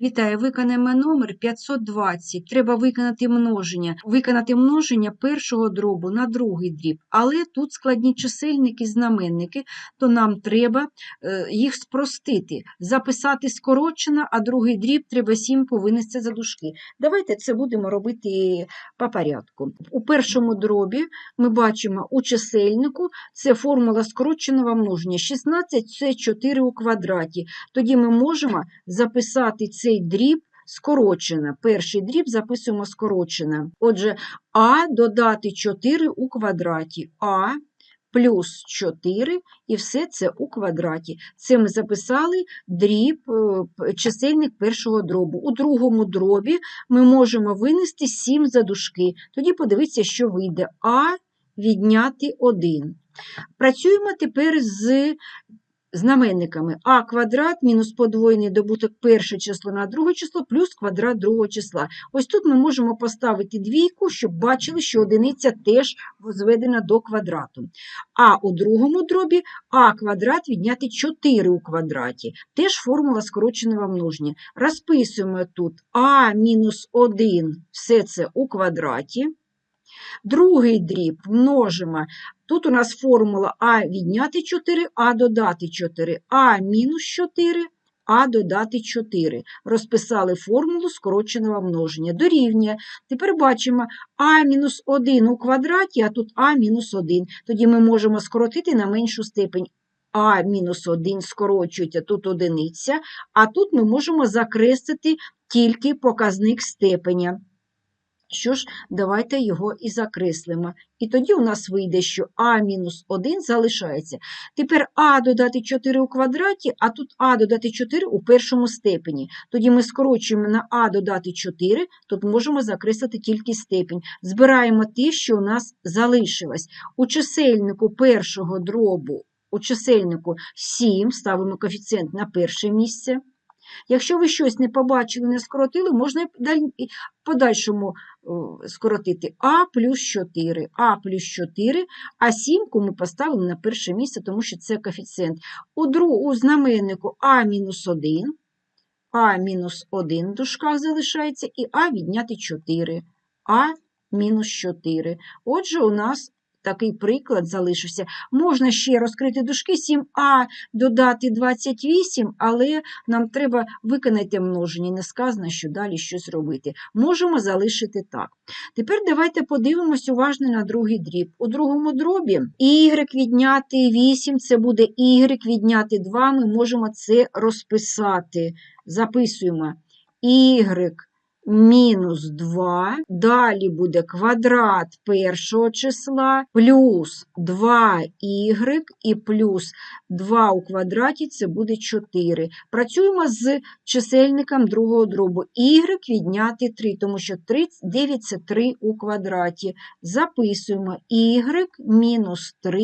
Вітаю, виконаємо номер 520. Треба виконати множення. Виконати множення першого дробу на другий дріб. Але тут складні чисельники, знаменники, то нам треба е, їх спростити. Записати скорочено, а другий дріб треба сімку винести за дужки. Давайте це будемо робити по порядку. У першому дробі ми бачимо у чисельнику це формула скороченого множення. 16 це 4 у квадраті. Тоді ми можемо записати цей дріб скорочено. Перший дріб записуємо скорочено. Отже, а додати 4 у квадраті. А плюс 4 і все це у квадраті. Це ми записали дріб, е, чисельник першого дробу. У другому дробі ми можемо винести 7 за дужки. Тоді подивіться, що вийде. А відняти 1. Працюємо тепер з знаменниками а квадрат мінус подвоєний добуток перше число на друге число плюс квадрат другого числа. Ось тут ми можемо поставити двійку, щоб бачили, що одиниця теж зведена до квадрату. А у другому дробі а квадрат відняти 4 у квадраті. Теж формула скороченого множення. Розписуємо тут а мінус 1, все це у квадраті. Другий дріб множимо. Тут у нас формула а відняти 4, а додати 4, а мінус 4, а додати 4. Розписали формулу скороченого множення. Дорівнює. Тепер бачимо а мінус 1 у квадраті, а тут а мінус 1. Тоді ми можемо скоротити на меншу степень. А мінус 1 скорочується, тут одиниця, а тут ми можемо закреслити тільки показник степеня. Що ж, давайте його і закреслимо. І тоді у нас вийде, що а мінус 1 залишається. Тепер а додати 4 у квадраті, а тут а додати 4 у першому степені. Тоді ми скорочуємо на а додати 4, тут можемо закреслити тільки степень. Збираємо те, що у нас залишилось. У чисельнику першого дробу, у чисельнику 7 ставимо коефіцієнт на перше місце. Якщо ви щось не побачили, не скоротили, можна і даль- подальшому скоротити а плюс 4, а плюс 4, а сімку ми поставили на перше місце, тому що це коефіцієнт. У, дру, у знаменнику а мінус 1, а мінус 1 в дужках залишається, і а відняти 4, а мінус 4. Отже, у нас такий приклад залишився. Можна ще розкрити дужки 7а додати 28, але нам треба виконати множення, не сказано, що далі щось робити. Можемо залишити так. Тепер давайте подивимось уважно на другий дріб. У другому дробі y відняти 8, це буде y відняти 2, ми можемо це розписати. Записуємо y мінус 2, далі буде квадрат першого числа, плюс 2y і плюс 2 у квадраті це буде 4. Працюємо з чисельником другого дробу. y відняти 3, тому що 3, 9 це 3 у квадраті. Записуємо y мінус 3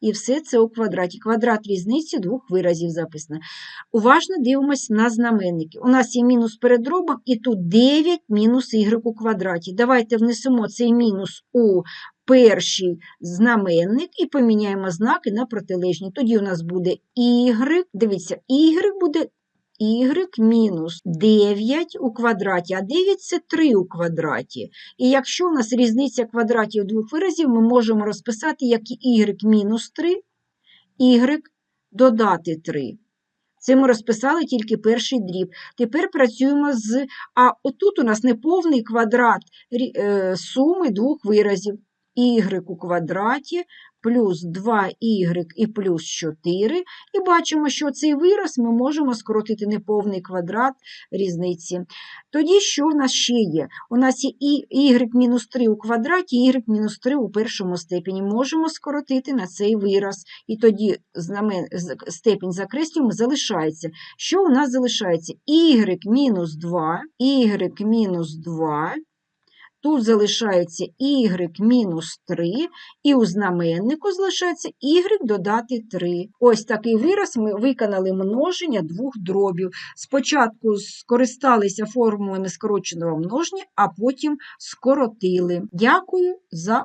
і все це у квадраті. Квадрат різниці двох виразів записано. Уважно дивимося на знаменники. У нас є мінус перед дробом, і тут 9 мінус y у квадраті. Давайте внесемо цей мінус у перший знаменник і поміняємо знаки на протилежні. Тоді у нас буде y, дивіться, y буде y мінус 9 у квадраті, а 9 – це 3 у квадраті. І якщо у нас різниця квадратів двох виразів, ми можемо розписати як y мінус 3, y додати 3. Це ми розписали тільки перший дріб. Тепер працюємо з. А отут у нас неповний квадрат е, суми двох виразів. Y у квадраті плюс 2y і плюс 4. І бачимо, що цей вираз ми можемо скоротити неповний квадрат різниці. Тоді що в нас ще є? У нас є y мінус 3 у квадраті, y мінус 3 у першому степені. Можемо скоротити на цей вираз. І тоді знамен... степінь закреслюємо, залишається. Що у нас залишається? y мінус 2, y мінус 2, тут залишається y мінус 3, і у знаменнику залишається y додати 3. Ось такий вираз ми виконали множення двох дробів. Спочатку скористалися формулами скороченого множення, а потім скоротили. Дякую за